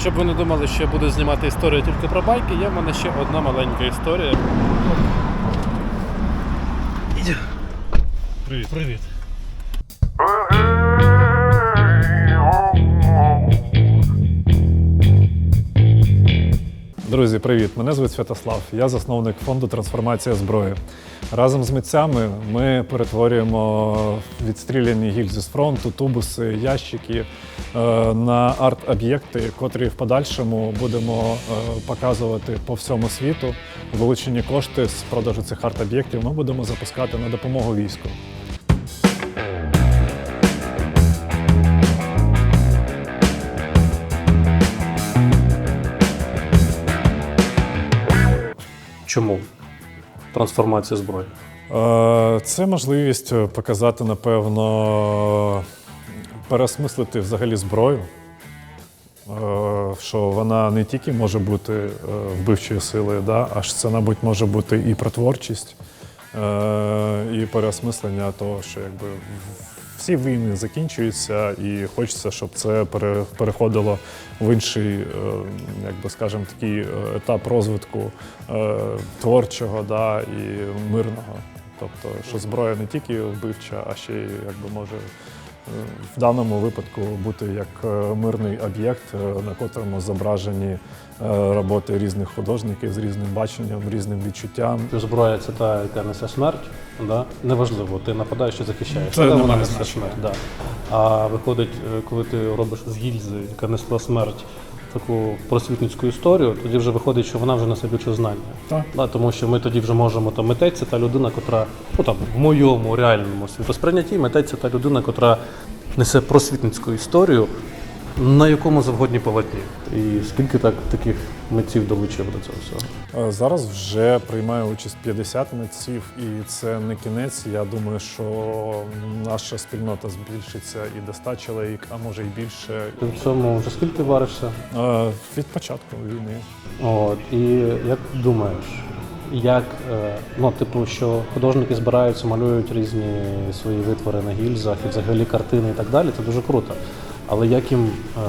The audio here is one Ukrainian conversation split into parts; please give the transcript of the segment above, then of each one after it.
Щоб ви не думали, що я буду знімати історію тільки про байки, є в мене ще одна маленька історія. Привіт. Привіт. Друзі, привіт! Мене звуть Святослав. Я засновник фонду Трансформація зброї. Разом з митцями ми перетворюємо відстріляні гільзи з фронту, тубуси, ящики е, на арт-об'єкти, котрі в подальшому будемо е, показувати по всьому світу. Вилучені кошти з продажу цих арт-об'єктів ми будемо запускати на допомогу війську. Чому? Трансформація зброї. Е, Це можливість показати, напевно, переосмислити взагалі зброю, Е, що вона не тільки може бути е, вбивчою силою, да, аж це, мабуть, може бути і про творчість, е, і переосмислення того, що якби всі війни закінчуються, і хочеться, щоб це пере- переходило в інший, е, як би скажемо, такий е, етап розвитку е, творчого да, і мирного. Тобто, що зброя не тільки вбивча, а ще й якби може в даному випадку бути як е, мирний об'єкт, е, на котрому зображені е, роботи різних художників з різним баченням, різним відчуттям. Зброя це та, яка несе смерть. Да? Неважливо, ти нападаєш чи захищаєш. Це вона несе смерть. Да. А виходить, коли ти робиш з гільзи, яка несла смерть, таку просвітницьку історію, тоді вже виходить, що вона вже несе більше знання. Так. Да, тому що ми тоді вже можемо там митець це та людина, котра ну там в моєму реальному світосприйнятті митець це та людина, котра несе просвітницьку історію на якому завгодні полотні. І скільки так таких митців долучив до цього всього? Е, Зараз вже приймає участь 50 митців, і це не кінець. Я думаю, що наша спільнота збільшиться і до 100 чоловік, а може і більше. Ти в цьому вже скільки варишся? Е, Від початку війни. От і як думаєш, як е, ну, типу, що художники збираються, малюють різні свої витвори на гільзах і взагалі картини і так далі, це дуже круто. Але як їм е,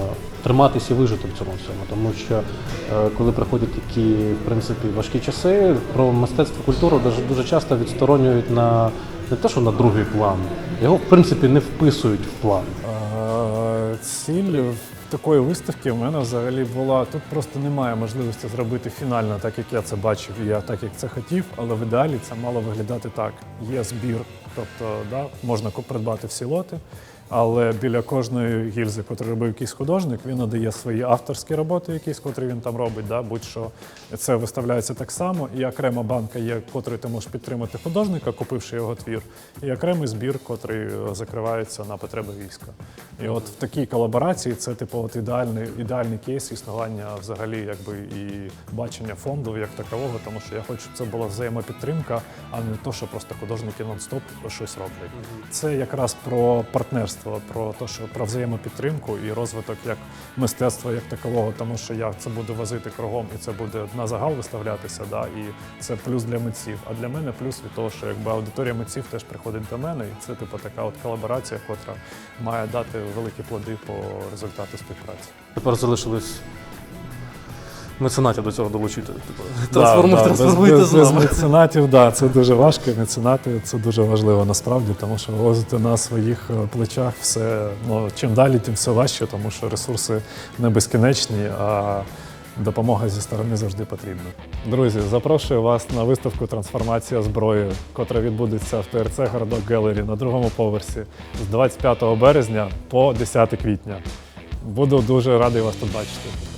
триматися і вижити в цьому всьому? Тому що е, коли приходять такі, в принципі, важкі часи, про мистецтво культуру дуже, часто відсторонюють на не те, що на другий план, його в принципі не вписують в план. Е, Ціль такої виставки в мене взагалі була. Тут просто немає можливості зробити фінально, так як я це бачив, я так як це хотів, але в ідеалі це мало виглядати так. Є збір, тобто да, можна придбати всі лоти. Але біля кожної гільзи, яку робив якийсь художник, він надає свої авторські роботи, якісь, котрі він там робить. Да? Будь-що це виставляється так само. І окрема банка є, котрою ти можеш підтримати художника, купивши його твір, і окремий збір, котрий е, закривається на потреби війська. І от в такій колаборації це типу от ідеальний, ідеальний кейс існування взагалі, якби і бачення фонду як такового, тому що я хочу, щоб це була взаємопідтримка, а не то, що просто художники нон-стоп щось роблять. Це якраз про партнерство, про те, що про взаємопідтримку і розвиток як мистецтва як такового, тому що я це буду возити кругом, і це буде на загал виставлятися. Да, і це плюс для митців. А для мене плюс від того, що якби аудиторія митців теж приходить до мене, і це типу така от колаборація, котра має дати великі плоди по результату співпраці. Тепер залишилось меценатів до цього долучити. Типу, Да, да, трансформуйте з без, без нами. меценатів, да, це дуже важко. Меценати це дуже важливо насправді, тому що возити на своїх е, плечах все ну чим далі, тим все важче, тому що ресурси не безкінечні, а допомога зі сторони завжди потрібна. Друзі, запрошую вас на виставку Трансформація зброї, котра відбудеться в ТРЦ Городок Гелері на другому поверсі з 25 березня по 10 квітня. Буду дуже радий вас тут бачити.